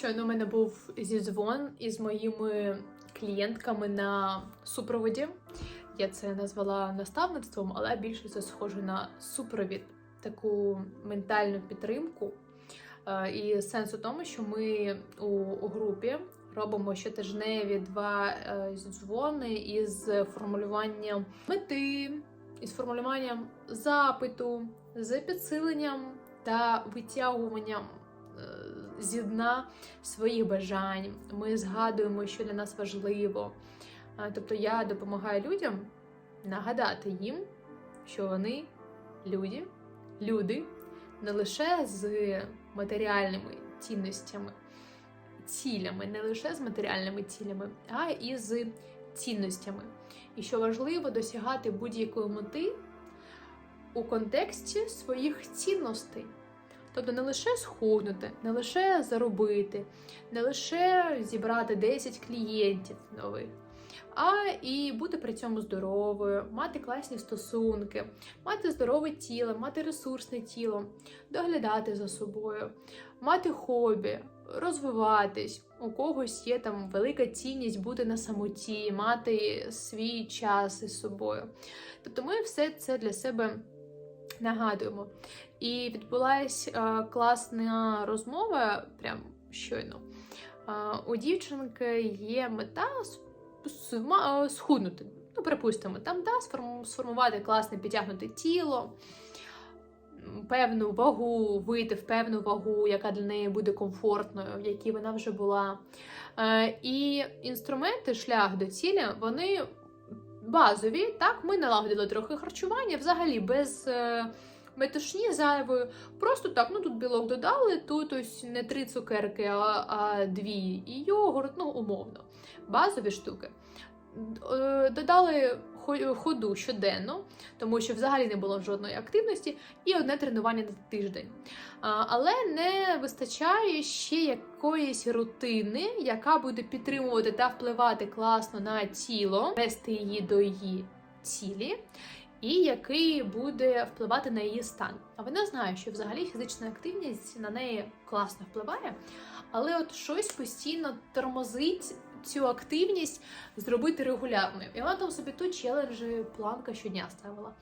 Щойно у мене був зізвон із моїми клієнтками на супроводі. Я це назвала наставництвом, але більше це схоже на супровід, таку ментальну підтримку. Е, І сенс у тому, що ми у, у групі робимо щотижневі два е, дзвони із формулюванням мети, із формулюванням запиту, з підсиленням та витягуванням е, зі дна своїх бажань. Ми згадуємо, що для нас важливо. Тобто я допомагаю людям нагадати їм, що вони люди, люди не лише з матеріальними цінностями, цілями, не лише з матеріальними цілями, а і з цінностями. І що важливо досягати будь-якої мети у контексті своїх цінностей. Тобто не лише схуднути, не лише заробити, не лише зібрати 10 клієнтів нових, а і бути при цьому здоровою, мати класні стосунки, мати здорове тіло, мати ресурсне тіло, доглядати за собою, мати хобі, розвиватись. У когось є там велика цінність бути на самоті, мати свій час із собою. Тобто ми все це для себе нагадуємо. І відбулася е, класна розмова, прям щойно. Е, у дівчинки є мета е, схуднути. Ну, припустимо, там да, сформувати класне підтягнуте тіло, певну вагу, вийти в певну вагу, яка для неї буде комфортною, в якій вона вже була. І інструменти, шлях до цілі, вони базові. Так, ми налагодили трохи харчування, взагалі без. е, Метушні зайвою, просто так, ну тут білок додали, тут ось не три цукерки, а, а дві, і йогурт, ну умовно, базові штуки. Е, Додали ходу щоденно, тому що взагалі не було жодної активності, і одне тренування на тиждень. Але не вистачає ще якоїсь рутини, яка буде підтримувати та впливати класно на тіло, вести її до її цілі і який буде впливати на її стан. А вона знає, що взагалі фізична активність на неї класно впливає, але от щось постійно тормозить цю активність зробити регулярною. І вона там собі то челенджі планка щодня ставила,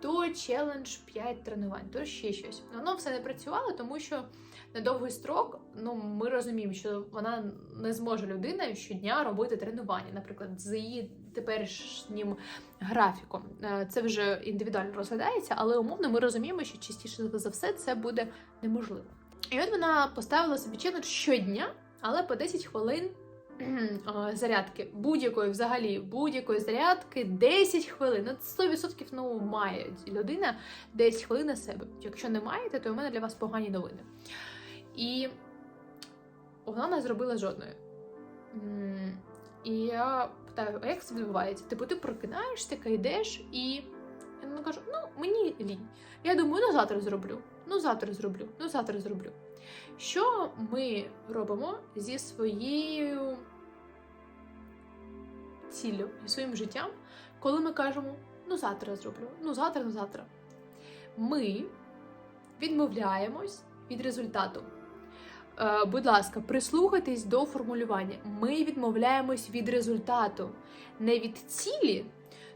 то челендж 5 тренувань, то ще щось. Воно все не працювало, тому що на довгий строк, ну ми розуміємо, що вона не зможе людина щодня робити тренування, наприклад, з її теперішнім графіком. Е, Це вже індивідуально розглядається, але умовно ми розуміємо, що частіше за все це буде неможливо. І от вона поставила собі челендж щодня, але по 10 хвилин зарядки. Будь-якої взагалі, будь-якої зарядки 10 хвилин. Ну, 100% ну, має людина 10 хвилин на себе. Якщо не маєте, то у мене для вас погані новини. І вона не зробила жодної. І я питаю, а як це відбувається? Типу, ти прокинаєшся, така йдеш, і вона каже: ну, мені лінь. Я думаю, ну завтра зроблю, ну завтра зроблю, ну завтра зроблю. Що ми робимо зі своєю ціллю, зі своїм життям, коли ми кажемо, ну завтра зроблю, ну завтра, ну завтра. Ми відмовляємось від результату. Е, будь ласка, прислухайтесь до формулювання. Ми відмовляємось від результату, не від цілі,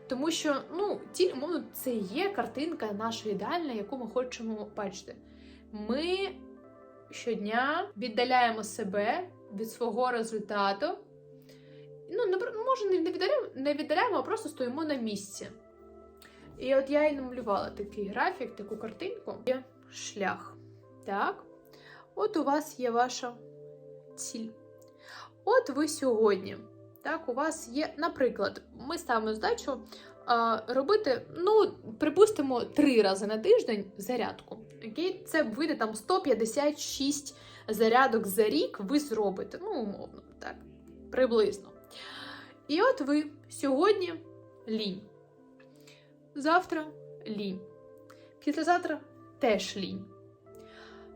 тому що ну, ціль, умовно, це є картинка наша ідеальна, яку ми хочемо бачити. Ми щодня віддаляємо себе від свого результату. Ну, про- може, не віддаляємо, не віддаляємо, а просто стоїмо на місці. І от я і намалювала такий графік, таку картинку. Є шлях. Так. От у вас є ваша ціль. От ви сьогодні. Так, у вас є, наприклад, ми ставимо задачу а, робити, ну, припустимо, три рази на тиждень зарядку. Окей? Це вийде там 156 зарядок за рік, ви зробите. Ну, умовно, так, приблизно. І от ви сьогодні лінь. Завтра лінь. Післязавтра теж лінь.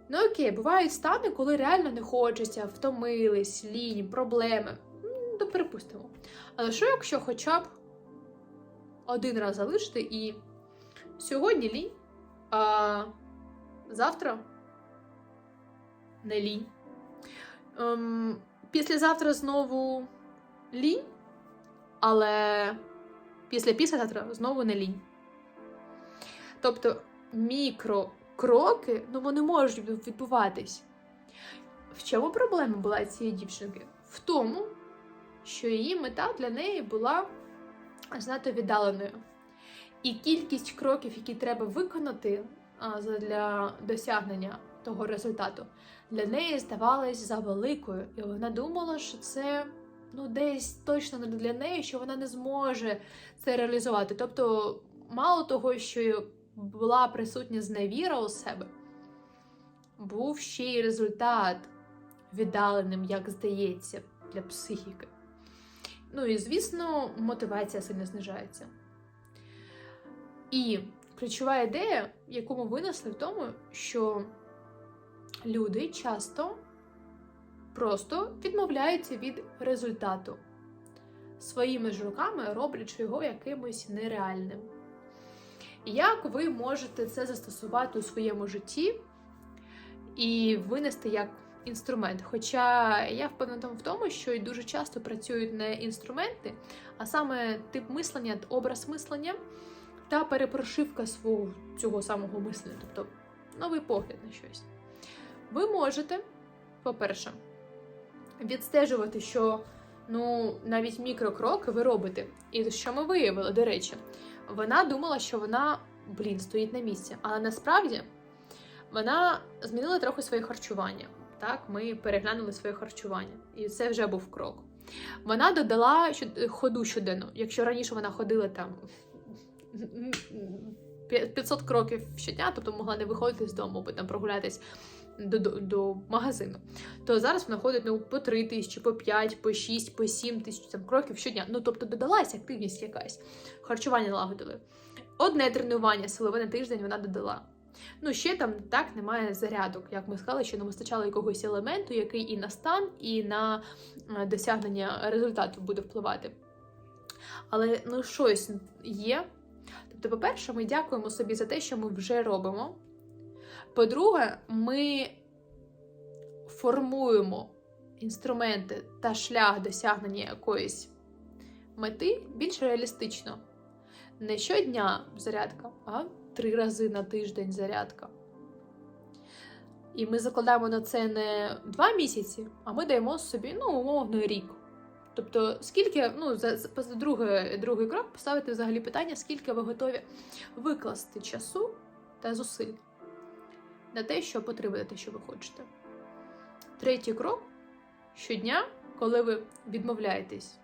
Ну окей, бувають стани, коли реально не хочеться, втомились, лінь, проблеми. То припустимо. Але що, якщо хоча б один раз залишити і сьогодні лінь, а завтра не лінь. Ем, післязавтра знову лінь, але після післязавтра знову не лінь. Тобто мікрокроки, ну вони можуть відбуватись. В чому проблема була цієї дівчинки? В тому, що її мета для неї була знато віддаленою. І кількість кроків, які треба виконати для досягнення того результату, для неї здавалась завеликою. І вона думала, що це ну, десь точно не для неї, що вона не зможе це реалізувати. Тобто, мало того, що була присутня зневіра у себе, був ще й результат віддаленим, як здається, для психіки. Ну і, звісно, мотивація сильно знижається. І ключова ідея, яку ми винесли в тому, що люди часто просто відмовляються від результату, своїми ж руками роблячи його якимось нереальним. Як ви можете це застосувати у своєму житті і винести як інструмент? Хоча я впевнена в тому, що і дуже часто працюють не інструменти, а саме тип мислення, образ мислення та перепрошивка свого цього самого мислення, тобто новий погляд на щось. Ви можете, по-перше, відстежувати, що ну, навіть мікрокроки ви робите. І що ми виявили, до речі, вона думала, що вона, блін, стоїть на місці. Але насправді вона змінила трохи своє харчування. Так, ми переглянули своє харчування, і це вже був крок. Вона додала ходу щоденно. Якщо раніше вона ходила там 500 кроків щодня, тобто могла не виходити з дому, бо там прогулятись до, до, магазину, то зараз вона ходить ну, по 3 тисячі, по 5, по 6, по 7 тисяч там, кроків щодня. Ну, тобто додалась активність якась. Харчування налагодили. Одне тренування силове на тиждень вона додала. Ну, ще там так немає зарядок, як ми сказали, що не вистачало якогось елементу, який і на стан, і на досягнення результату буде впливати. Але ну, щось є. Тобто, по-перше, ми дякуємо собі за те, що ми вже робимо. По-друге, ми формуємо інструменти та шлях досягнення якоїсь мети більш реалістично. Не щодня зарядка, а три рази на тиждень зарядка. І ми закладаємо на це не два місяці, а ми даємо собі, ну, умовно, рік. Тобто, скільки, ну, за, за другий, другий крок поставити взагалі питання, скільки ви готові викласти часу та зусиль на те, щоб отримати те, що ви хочете. Третій крок щодня, коли ви відмовляєтесь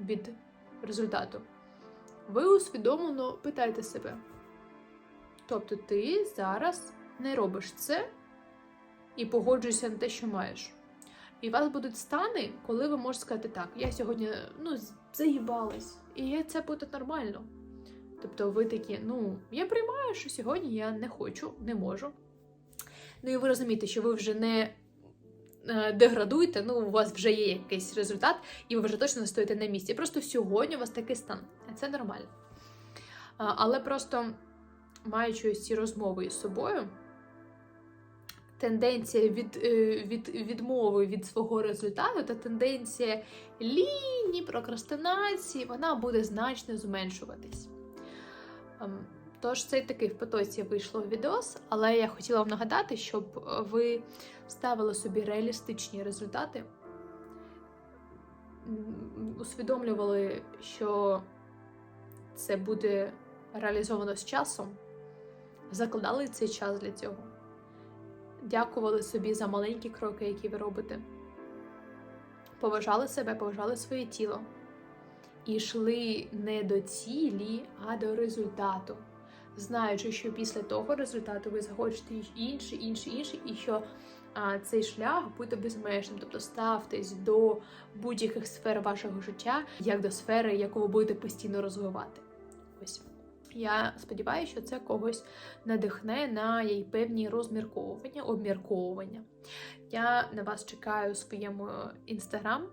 від результату, ви усвідомлено питаєте себе. Тобто, ти зараз не робиш це і погоджуєшся на те, що маєш. І у вас будуть стани, коли ви можете сказати, так, я сьогодні ну, заїбалась, і це буде нормально. Тобто ви такі, ну, я приймаю, що сьогодні я не хочу, не можу. Ну і ви розумієте, що ви вже не е, деградуєте, ну, у вас вже є якийсь результат, і ви вже точно не стоїте на місці. Просто сьогодні у вас такий стан. Це нормально. Але просто маючи ось ці розмови із собою тенденція від, е, від, відмови від свого результату та тенденція лінії, прокрастинації, вона буде значно зменшуватись. Тож, цей такий в потоці вийшло відос, але я хотіла вам нагадати, щоб ви ставили собі реалістичні результати, усвідомлювали, що це буде реалізовано з часом, закладали цей час для цього дякували собі за маленькі кроки, які ви робите. Поважали себе, поважали своє тіло. І йшли не до цілі, а до результату, знаючи, що після того результату ви захочете інший, інший, інший, і що а, цей шлях буде безмежним. Тобто ставтесь до будь-яких сфер вашого життя, як до сфери, яку ви будете постійно розвивати. Ось. Я сподіваюся, що це когось надихне на її певні розмірковування, обмірковування. Я на вас чекаю у своєму інстаграм.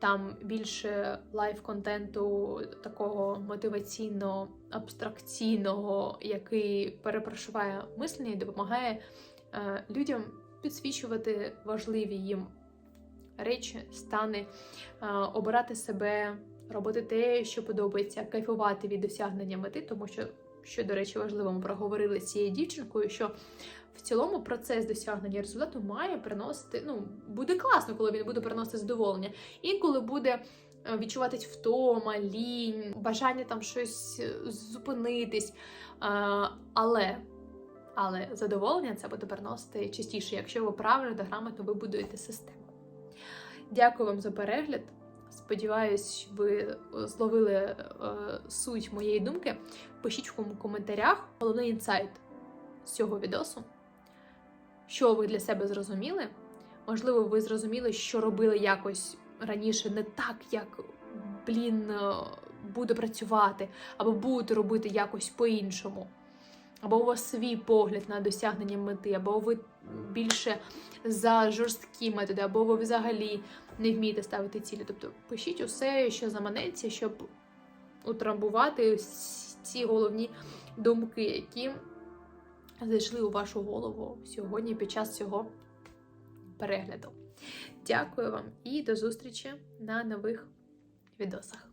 Там більше лайв-контенту, такого мотиваційно-абстракційного, який перепрошуває мислення і допомагає е, людям підсвічувати важливі їм речі, стани, е, обирати себе, робити те, що подобається, кайфувати від досягнення мети, тому що, що до речі, важливо, ми проговорили з цією дівчинкою, що в цілому процес досягнення результату має приносити. Ну, буде класно, коли він буде приносити задоволення. Інколи буде е, відчуватись втома, лінь, бажання там щось е, зупинитись. Але, але задоволення це буде приносити частіше, якщо ви правильно та грамотно вибудуєте систему. Дякую вам за перегляд. Сподіваюсь, ви зловили е, суть моєї думки. Пишіть в коментарях головний інсайт з цього відосу. Що ви для себе зрозуміли? Можливо, ви зрозуміли, що робили якось раніше не так, як блін е, буде працювати, або будете робити якось по-іншому. Або у вас свій погляд на досягнення мети, або ви більше за жорсткі методи, або ви взагалі не вмієте ставити цілі. Тобто пишіть усе, що заманеться, щоб утрамбувати ці головні думки, які зайшли у вашу голову сьогодні під час цього перегляду. Дякую вам і до зустрічі на нових відосах.